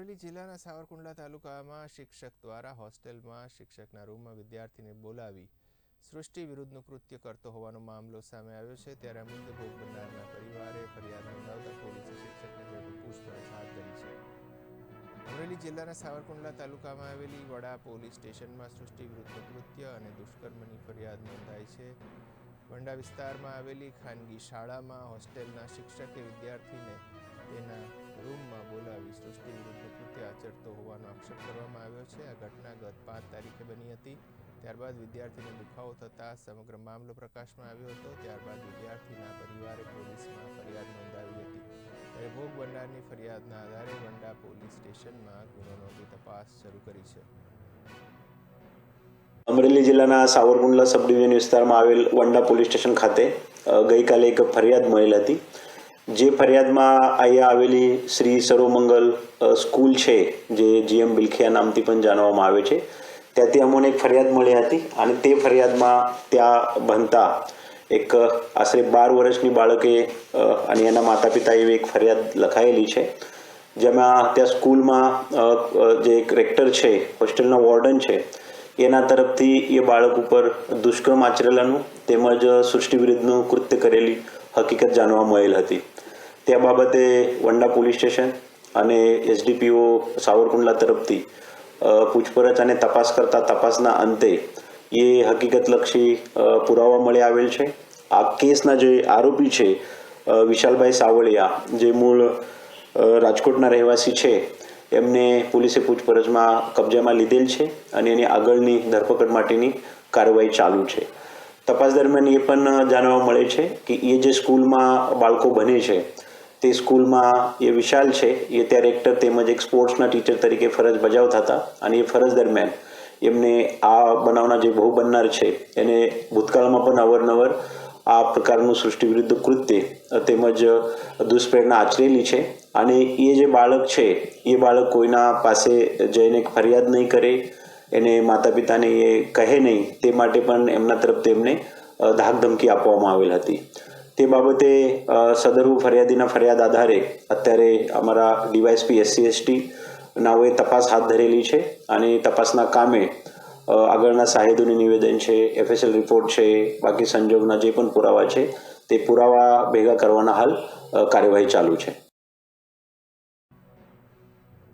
અમરેલી જિલ્લાના સાવરકુંડલા તાલુકામાં શિક્ષક દ્વારા હોસ્ટેલમાં શિક્ષકના રૂમમાં વિદ્યાર્થીને બોલાવી સૃષ્ટિ વિરુદ્ધનું કૃત્ય કરતો હોવાનો મામલો સામે આવ્યો છે. ત્યારે મુદ્દે ભોગ બનનારના પરિવારે ફરિયાદ નોંધાવતા પોલીસે શિક્ષકને ઝડપી પૂછપરછ હાથ ધરી છે. અમરેલી જિલ્લાના સાવરકુંડલા તાલુકામાં આવેલી વડા પોલીસ સ્ટેશનમાં સૃષ્ટિ વિરુદ્ધનું કૃત્ય અને દુષ્કર્મની ફરિયાદ નોંધાઈ છે. વંડા વિસ્તારમાં આવેલી ખાનગી શાળામાં હોસ્ટેલના શિક્ષકે વિદ્યાર્થીને તેના રૂમમાં બોલાવી સૃષ્ટિ વિરુદ્ધનું કૃત્ય આચરતો હોવાનો આક્ષેપ કરવામાં આવ્યો છે. આ ઘટના ગત પાંચ તારીખે બની હતી. ત્યારબાદ વિદ્યાર્થીને દુખાવો થતાં સમગ્ર મામલો પ્રકાશમાં આવ્યો હતો. ત્યારબાદ વિદ્યાર્થીના પરિવારે પોલીસમાં ફરિયાદ નોંધાવી હતી. ત્યારે ભોગ ભંડારની ફરિયાદના આધારે વંડા પોલીસ સ્ટેશનમાં ગુનો નોંધી તપાસ શરૂ કરી છે. અમરેલી જિલ્લાના સાવરકુંડલા સબ ડિવિઝન વિસ્તારમાં આવેલ વંડા પોલીસ સ્ટેશન ખાતે ગઈકાલે એક ફરિયાદ મળેલ હતી. જે ફરિયાદમાં અહીંયા આવેલી શ્રી સર્વમંગલ સ્કૂલ છે, જે જીએમ બિલખિયા નામથી પણ જાણવામાં આવે છે, ત્યાંથી અમને એક ફરિયાદ મળી હતી અને તે ફરિયાદમાં ત્યાં ભણતા એક આશરે બાર વર્ષની બાળકે અને એના માતા પિતા એવી એક ફરિયાદ લખાયેલી છે, જેમાં ત્યાં સ્કૂલમાં જે એક રેક્ટર છે, હોસ્ટેલના વોર્ડન છે એના તરફથી એ બાળક ઉપર દુષ્કર્મ આચરેલાનું તેમજ સૃષ્ટિ વિરુદ્ધનું કૃત્ય કરેલી હકીકત જાણવા મળેલ હતી. તે બાબતે વંડા પોલીસ સ્ટેશન અને એસડીપીઓ સાવરકુંડલા તરફથી પૂછપરછ અને તપાસ કરતા તપાસના અંતે એ હકીકતલક્ષી પુરાવા મળી આવેલ છે. આ કેસના જે આરોપી છે વિશાલભાઈ સાવળિયા જે મૂળ રાજકોટના રહેવાસી છે એમને પોલીસે પૂછપરછમાં કબજામાં લીધેલ છે અને એની આગળની ધરપકડ માટેની કાર્યવાહી ચાલુ છે. તપાસ દરમિયાન એ પણ જાણવા મળે છે કે એ જે સ્કૂલમાં બાળકો બને છે, તે સ્કૂલમાં એ વિશાલ છે. એ ત્યાં રેક્ટર તેમજ એક સ્પોર્ટ્સના ટીચર તરીકે ફરજ બજાવતા હતા અને એ ફરજ દરમિયાન એમને આ બનાવના જે બહુ બનનાર છે, એને ભૂતકાળમાં પણ અવારનવાર આ પ્રકારનું સૃષ્ટિ વિરુદ્ધ કૃત્ય તેમજ દુષ્પ્રેરણા આચરેલી છે. અને એ જે બાળક છે, એ બાળક કોઈના પાસે જઈને ફરિયાદ નહીં કરે, એને માતા પિતાને એ કહે નહીં, તે માટે પણ એમના તરફ તેમને ધાકધમકી આપવામાં આવેલ હતી. તે બાબતે સદરુ ફરિયાદીના ફરિયાદ આધારે અત્યારે અમારા ડીવાયસપી, એસસી, એસટી, નાઓએ તપાસ હાથ ધરેલી છે અને તપાસના કામે આગળના સાહેદોની નિવેદન છે, એફએસએલ રિપોર્ટ છે, બાકી સંજોગના જે પણ પુરાવા છે, તે પુરાવા ભેગા કરવાના હાલ કાર્યવાહી ચાલુ છે.